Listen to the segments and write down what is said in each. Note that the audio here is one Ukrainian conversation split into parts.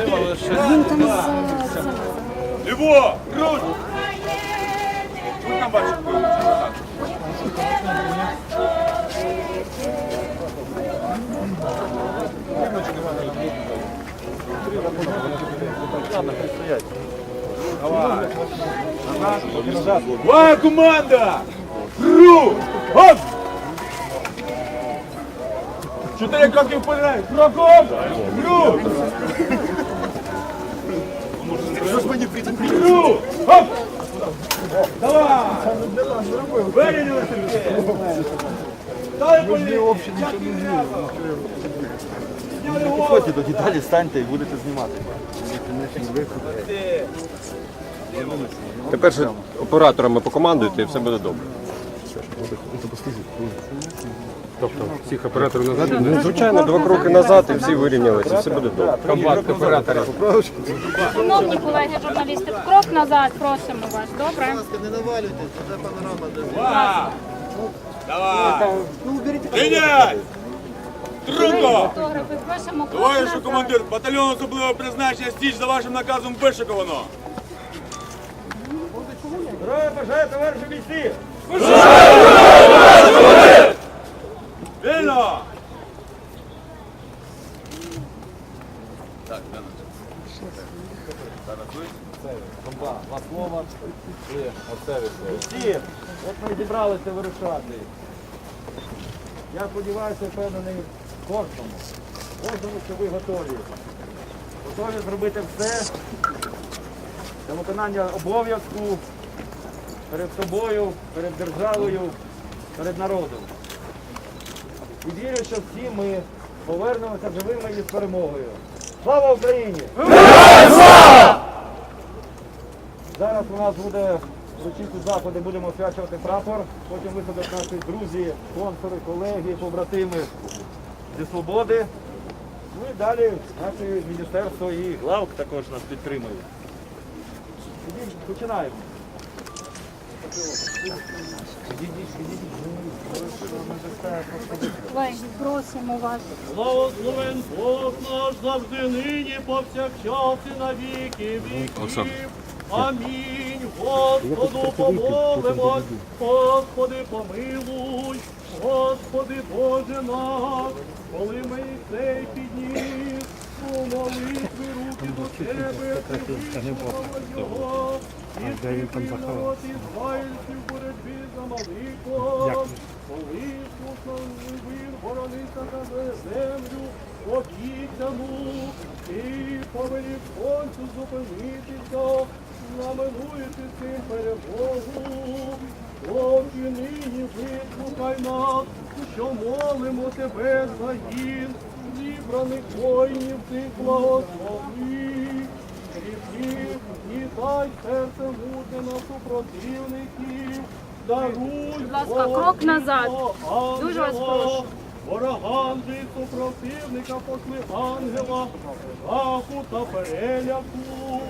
Він там за... Ліво! Руч! Ви там бачите? Твоя команда! Кру! Оп! Чотири кроки вперед! Кроком! Кру! Оп! Давай! Сергій! Дай полі! Як до деталі, станьте і будете знімати. Тепер же операторами покомандуйте і все буде добре. Тобто всіх операторів назад. Ну, звичайно, два кроки назад і всі вирівнялися, все буде добре. Комбат операторів. Шановні колеги журналісти, крок назад, просимо вас, добре? Не навалюйте, це панорама. Два! Давай! Прийняй! Трудно! Фотографи, просимо крок Товаришу назад. командир, батальйон особливого призначення стіч за вашим наказом вишиковано. Здоров'я бажаю, товариші бійці! Вільно! Два слова і оце Всі, от ми зібралися вирішати. Я сподіваюся, впевнений кожному. Кожному, що ви готові. Готові зробити все для виконання обов'язку перед собою, перед державою, перед народом. І вірю, що всі ми повернемося живими і з перемогою. Слава Україні! Зараз у нас буде вручити заходи, будемо освячувати прапор, потім висадять наші друзі, спонсори, колеги, побратими зі свободи. Ну і далі наше міністерство і главк також нас підтримує. Тоді починаємо. Колеги, просимо вас. Благословен Бог наш завжди нині повсякчас і на віки віків. Амінь. Господу помолимось, Господи помилуй, Господи Боже наш, коли ми цей підніс, у молитві руки до Тебе, його, слушно він борониться за землю, обіцяну, і повелів сонцю зупинитися, знаменуючи цим перемогу. Очі нині вислухай нас, що молимо тебе за гін, зібраних воїнів тих благослови. Гріхів і дай серце муте на супротивників, даруй, Будь ласка, крок назад. Дуже вас прошу. Ворогам же супротивника пошли ангела, жаху та переляку,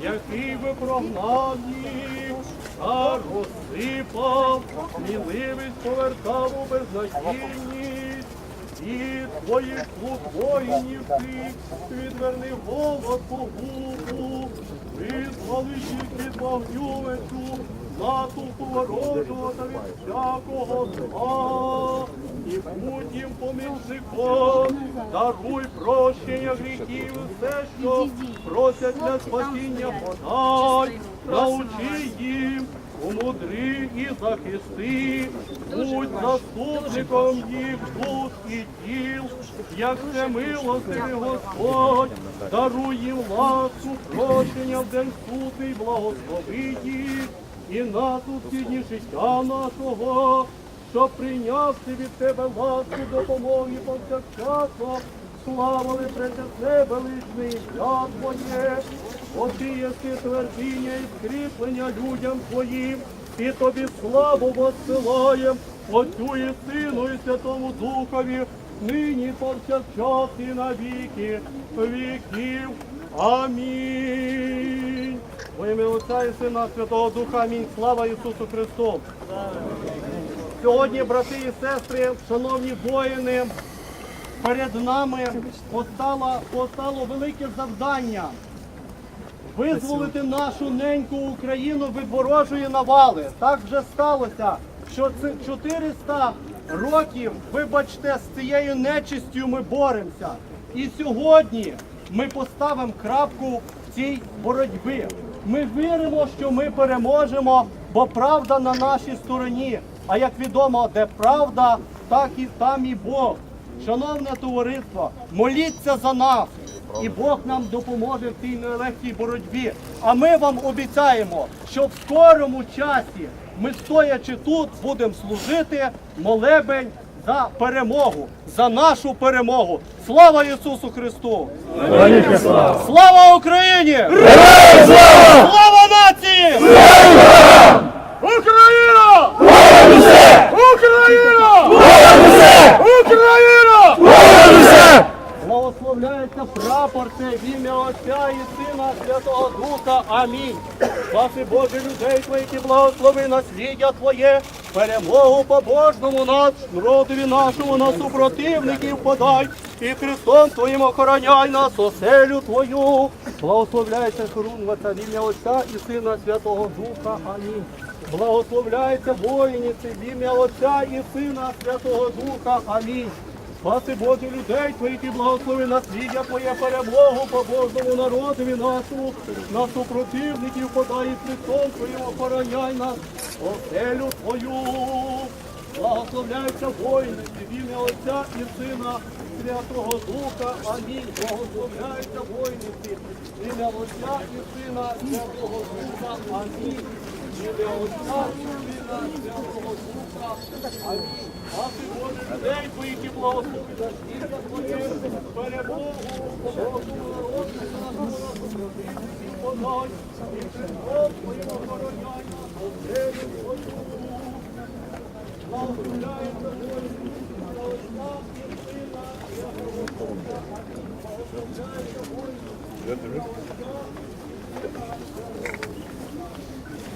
який би прогнав їх, та розсипав, сміливість повертав у безнадійність. І твоїх слуг воїнів тих відверни голос по губу, визвали їх від на натовпу ворожого та від всякого зла. І будь їм помічником, даруй прощення гріхів, все, що просять для спасіння подай, научи їм, умудри і захисти, будь заступником їх дух і тіл, як це милостивий Господь, даруй їм ласку, прощення в день суд благослови їх, і нас у східні життя нашого, щоб прийнявши від тебе ласку допомоги повсякчасно, славили пред тебе личне ім'я Твоє, Бо ти єси твердіння і скріплення людям Твоїм, і тобі славу воссилаєм, Отцю і Сину і Святому Духові, нині повсякчас і на віки віків. Амінь. Во ім'я Отця і Сина Святого Духа, амінь. Слава Ісусу Христу. Сьогодні, брати і сестри, шановні воїни, перед нами постало, постало велике завдання визволити нашу неньку Україну від ворожої навали. Так вже сталося, що це 400 років, вибачте, з цією нечистю ми боремося. І сьогодні ми поставимо крапку в цій боротьбі. Ми віримо, що ми переможемо, бо правда на нашій стороні. А як відомо, де правда, так і там і Бог. Шановне товариство, моліться за нас, і Бог нам допоможе в цій нелегкій боротьбі. А ми вам обіцяємо, що в скорому часі ми, стоячи тут, будемо служити молебень за перемогу, за нашу перемогу. Слава Ісусу Христу! Слава Україні! Слава нації! Україна! Україна! Україна! Благословляється прапор це в ім'я Отця і Сина Святого Духа. Амінь. Спаси Боже людей Твоїх і благослови насліддя Твоє, перемогу побожному над народові нашому на супротивників подай, і Христом Твоїм охороняй нас, оселю Твою. Благословляється Хорунваця в ім'я Отця і Сина Святого Духа. Амінь. Благословляється воїниці в ім'я Отця і Сина Святого Духа. Амінь. Спаси Боже людей Твоїх і благослови насліддя Твоє перемогу побожному народові нашому, на супротивників подай Христом Твоїм охороняй нас, оселю Твою. Благословляється воїниці в ім'я Отця і Сина Святого Духа. Амінь. Благословляється воїниці в ім'я Отця і Сина Святого Духа. Амінь. І. Спаси Боже людей Твоїх і благослови насліддя Твоє, перемогу, побожному народу нашому, на і Христом Твоїм охороняй, оселю Твою. Благословляється воїн, на Отця і Сина, Святого Духа. Благословляється воїн,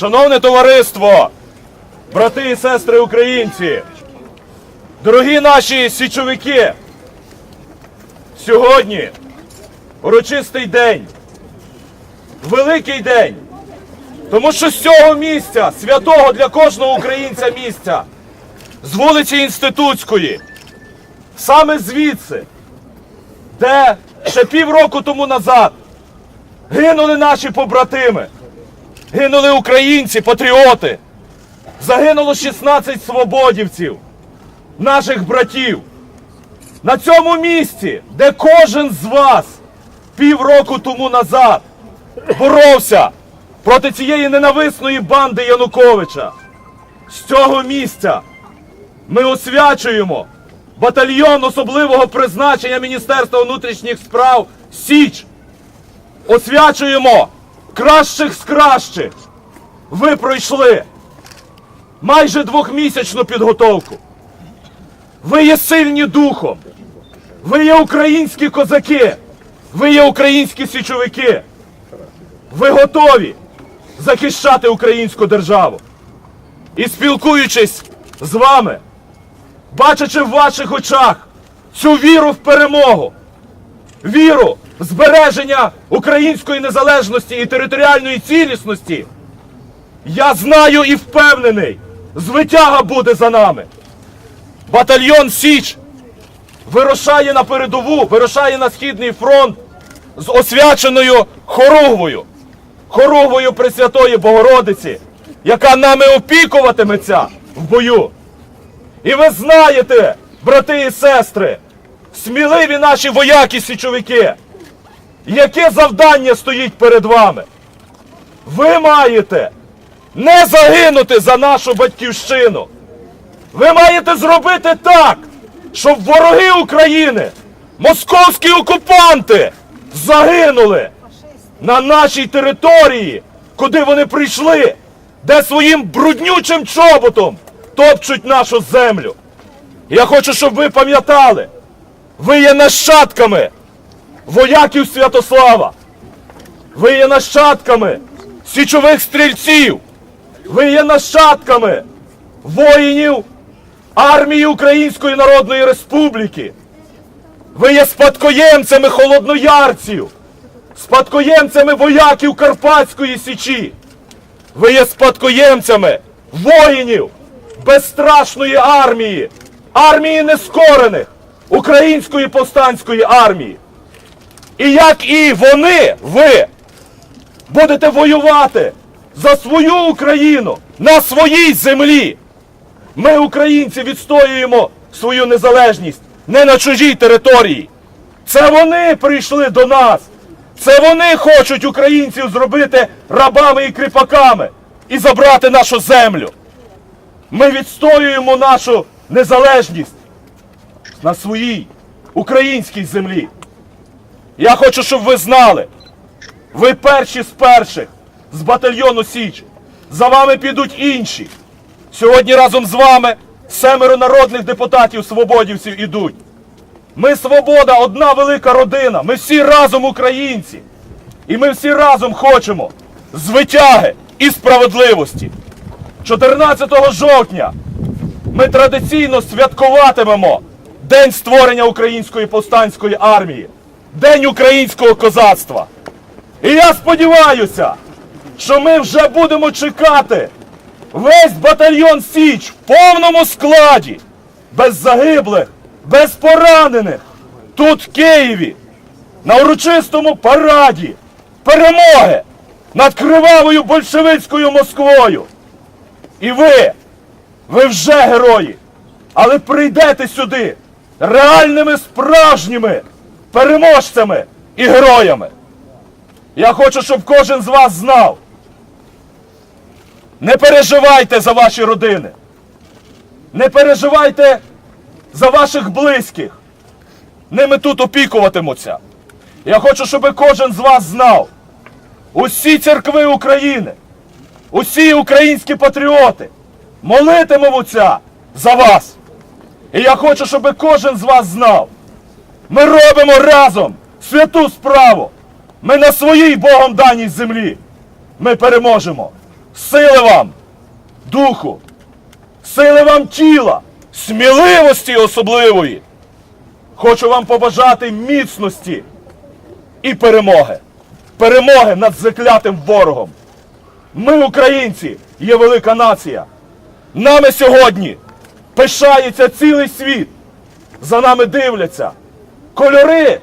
Шановне товариство, брати і сестри українці, дорогі наші січовики, сьогодні урочистий день, великий день, тому що з цього місця, святого для кожного українця місця, з вулиці Інститутської, саме звідси, де ще півроку тому назад гинули наші побратими, гинули українці, патріоти, загинуло 16 свободівців, наших братів. На цьому місці, де кожен з вас півроку тому назад боровся проти цієї ненависної банди Януковича, з цього місця ми освячуємо батальйон особливого призначення Міністерства внутрішніх справ Січ. Освячуємо кращих з кращих. Ви пройшли майже двохмісячну підготовку. Ви є сильні духом. Ви є українські козаки. Ви є українські січовики. Ви готові захищати українську державу. І спілкуючись з вами, бачачи в ваших очах цю віру в перемогу, віру збереження української незалежності і територіальної цілісності, я знаю і впевнений, звитяга буде за нами. Батальйон Січ вирушає на передову, вирушає на Східний фронт з освяченою хоругвою, хоругвою Пресвятої Богородиці, яка нами опікуватиметься в бою. І ви знаєте, брати і сестри, сміливі наші вояки-січовики, яке завдання стоїть перед вами? Ви маєте не загинути за нашу батьківщину. Ви маєте зробити так, щоб вороги України московські окупанти загинули на нашій території, куди вони прийшли, де своїм бруднючим чоботом топчуть нашу землю. Я хочу, щоб ви пам'ятали, ви є нащадками вояків Святослава. Ви є нащадками січових стрільців. Ви є нащадками воїнів армії Української Народної Республіки. Ви є спадкоємцями холодноярців, спадкоємцями вояків Карпатської Січі. Ви є спадкоємцями воїнів безстрашної армії, армії нескорених, Української повстанської армії. І як і вони, ви, будете воювати за свою Україну на своїй землі. Ми, українці, відстоюємо свою незалежність не на чужій території. Це вони прийшли до нас. Це вони хочуть українців зробити рабами і кріпаками і забрати нашу землю. Ми відстоюємо нашу незалежність на своїй українській землі. Я хочу, щоб ви знали, ви перші з перших з батальйону Січ. За вами підуть інші. Сьогодні разом з вами семеро народних депутатів свободівців ідуть. Ми свобода, одна велика родина. Ми всі разом українці. І ми всі разом хочемо звитяги і справедливості. 14 жовтня ми традиційно святкуватимемо День створення Української повстанської армії, День українського козацтва. І я сподіваюся, що ми вже будемо чекати весь батальйон Січ в повному складі, без загиблих, без поранених, тут в Києві, на урочистому параді перемоги над кривавою большевицькою Москвою. І ви, ви вже герої, але прийдете сюди реальними справжніми переможцями і героями. Я хочу, щоб кожен з вас знав. Не переживайте за ваші родини. Не переживайте за ваших близьких. Ними тут опікуватимуться. Я хочу, щоб кожен з вас знав. Усі церкви України, усі українські патріоти молитимуться за вас. І я хочу, щоб кожен з вас знав. Ми робимо разом святу справу. Ми на своїй Богом даній землі. Ми переможемо. Сили вам, духу, сили вам тіла, сміливості особливої. Хочу вам побажати міцності і перемоги. Перемоги над заклятим ворогом. Ми, українці, є велика нація. Нами сьогодні пишається цілий світ. За нами дивляться. Кольори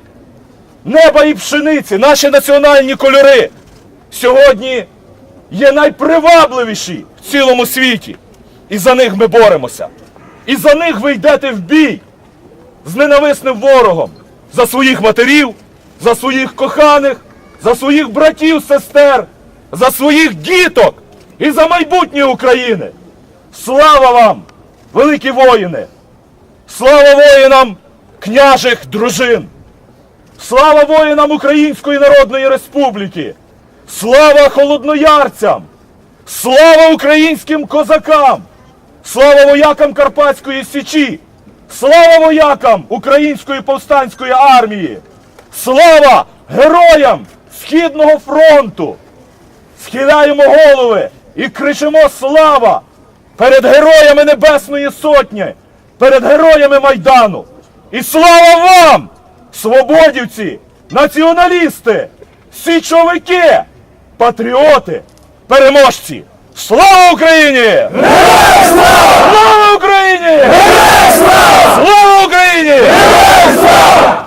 неба і пшениці, наші національні кольори сьогодні є найпривабливіші в цілому світі. І за них ми боремося. І за них ви йдете в бій з ненависним ворогом за своїх матерів, за своїх коханих, за своїх братів, сестер, за своїх діток і за майбутнє України. Слава вам, великі воїни! Слава воїнам княжих дружин! Слава воїнам Української Народної Республіки! Слава холодноярцям! Слава українським козакам! Слава воякам Карпатської Січі! Слава воякам Української повстанської армії! Слава героям Східного фронту! Схиляємо голови і кричимо слава перед героями Небесної Сотні, перед героями Майдану. І слава вам, свободівці, націоналісти, січовики, патріоти, переможці! Слава Україні! Героям слава! Україні! Героям слава! Україні! Героям слава!